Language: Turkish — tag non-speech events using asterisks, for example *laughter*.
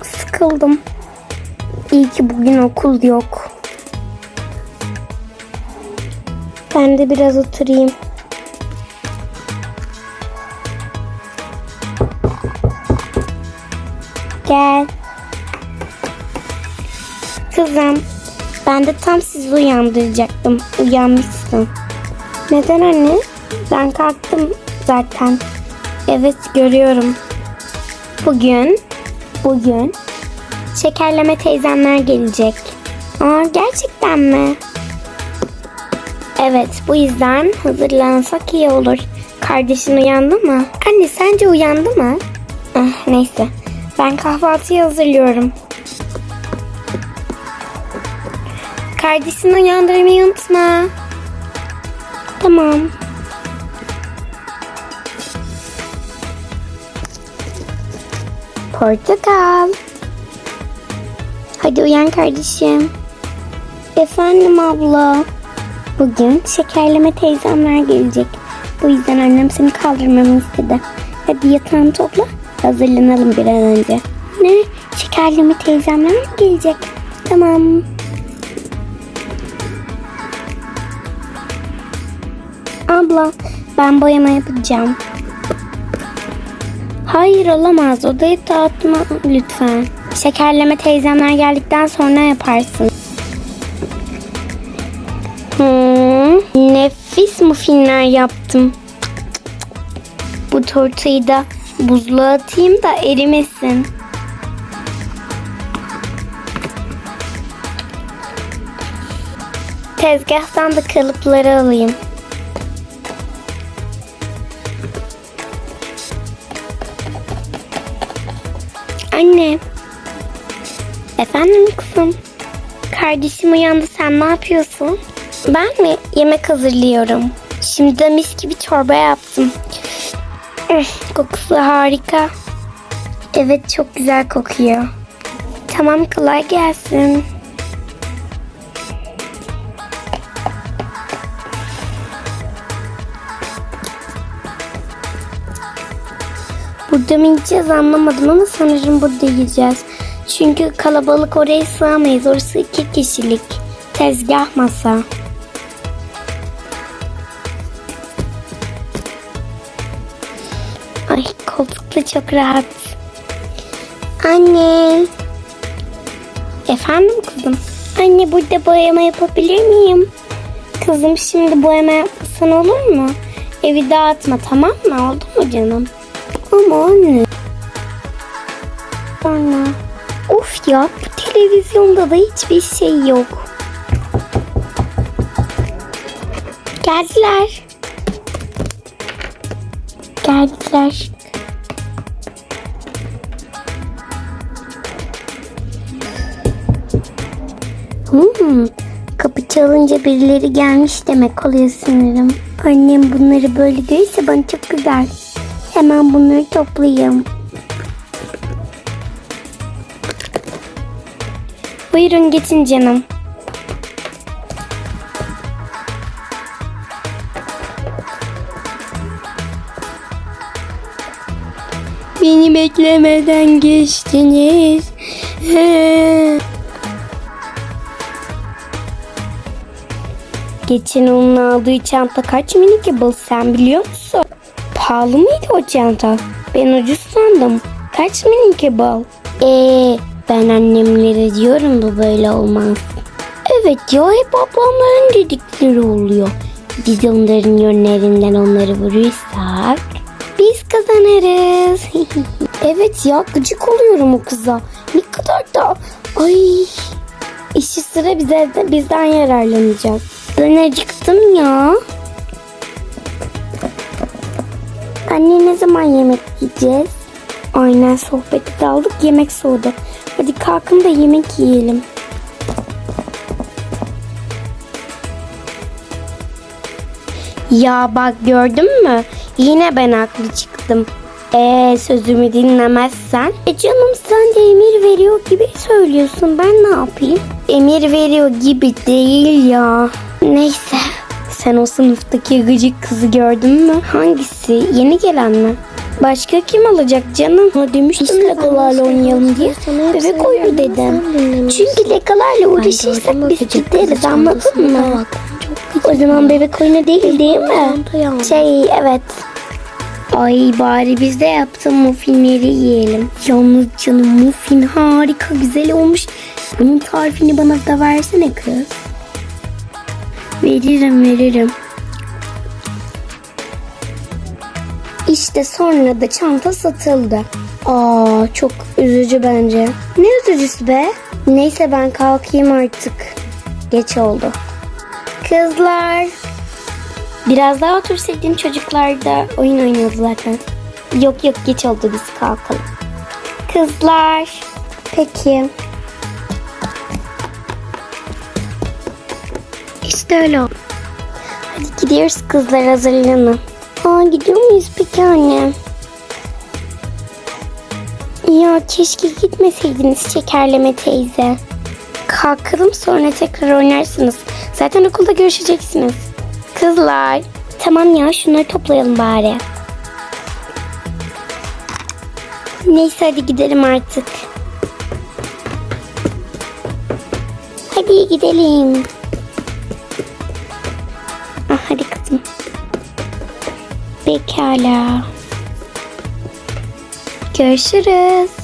sıkıldım. İyi ki bugün okul yok. Ben de biraz oturayım. Gel. Kızım, ben de tam sizi uyandıracaktım. Uyanmışsın. Neden anne? Ben kalktım zaten. Evet görüyorum. Bugün, bugün şekerleme teyzemler gelecek. Aa gerçekten mi? Evet bu yüzden hazırlansak iyi olur. Kardeşin uyandı mı? Anne sence uyandı mı? Ah, neyse. Ben kahvaltıyı hazırlıyorum. Kardeşini uyandırmayı unutma. Tamam. Portakal. Hadi uyan kardeşim. Efendim abla. Bugün şekerleme teyzemler gelecek. Bu yüzden annem seni kaldırmamı istedi. Hadi yatağını topla. Hazırlanalım bir an önce. Ne? Şekerleme teyzemler mi gelecek? Tamam. Abla ben boyama yapacağım. Hayır olamaz. Odayı dağıtma lütfen. Şekerleme teyzemler geldikten sonra yaparsın. Hmm, nefis muffinler yaptım. Bu tortayı da buzluğa atayım da erimesin. Tezgahtan da kalıpları alayım. Anne. Efendim kızım. Kardeşim uyandı sen ne yapıyorsun? Ben mi? Yemek hazırlıyorum. Şimdi de mis gibi çorba yaptım. Üf, Kokusu harika. Evet çok güzel kokuyor. Tamam kolay gelsin. Burada anlamadım ama sanırım burada yiyeceğiz. Çünkü kalabalık oraya sığamayız. Orası iki kişilik. Tezgah masa. Ay koltuk da çok rahat. Anne. Efendim kızım? Anne burada boyama yapabilir miyim? Kızım şimdi boyama yapmasan olur mu? Evi dağıtma tamam mı? Oldu mu canım? Ama anne. Anne. Of ya bu televizyonda da hiçbir şey yok. Geldiler. Geldiler. Hmm, kapı çalınca birileri gelmiş demek oluyor sanırım. Annem bunları böyle değilse bana çok güzel. Hemen bunları toplayayım. Buyurun geçin canım. Beni beklemeden geçtiniz. Geçen onun aldığı çanta kaç minik bal sen biliyor musun? Pahalı mıydı o çanta? Ben ucuz sandım. Kaç minik bal? Eee ben annemlere diyorum bu böyle olmaz. Evet ya hep ablamların dedikleri oluyor. Biz onların yönlerinden onları vurursak biz kazanırız. *laughs* evet ya gıcık oluyorum o kıza. Ne kadar da ay işi sıra bize bizden yararlanacak. Ben acıktım ya. Anne ne zaman yemek yiyeceğiz? Aynen sohbeti daldık yemek soğudu. Hadi kalkın da yemek yiyelim. Ya bak gördün mü? Yine ben haklı çıktım. Ee sözümü dinlemezsen? E canım sen de emir veriyor gibi söylüyorsun. Ben ne yapayım? Emir veriyor gibi değil ya. Neyse. Sen o sınıftaki gıcık kızı gördün mü? Hangisi? Yeni gelen mi? Başka kim alacak canım? Ha demiştim legolarla oynayalım diye. Bebek oyunu dedim. Çünkü legolarla uğraşırsak biz gideriz anladın mı? O zaman bebek oyunu değil değil mi? Şey evet. Ay bari biz de yaptım muffinleri yiyelim. Yalnız canım muffin harika güzel olmuş. Bunun tarifini bana da versene kız. Veririm veririm. İşte sonra da çanta satıldı. Aa çok üzücü bence. Ne üzücüsü be? Neyse ben kalkayım artık. Geç oldu. Kızlar. Biraz daha otursaydın çocuklar da oyun oynuyordu zaten. Yok yok geç oldu biz kalkalım. Kızlar. Peki. İşte öyle oldu. Hadi gidiyoruz kızlar hazırlanın. Aa gidiyor muyuz peki anne? Ya keşke gitmeseydiniz şekerleme teyze. Kalkalım sonra tekrar oynarsınız. Zaten okulda görüşeceksiniz. Kızlar. Tamam ya şunları toplayalım bari. Neyse hadi gidelim artık. Hadi gidelim. Pekala. Görüşürüz.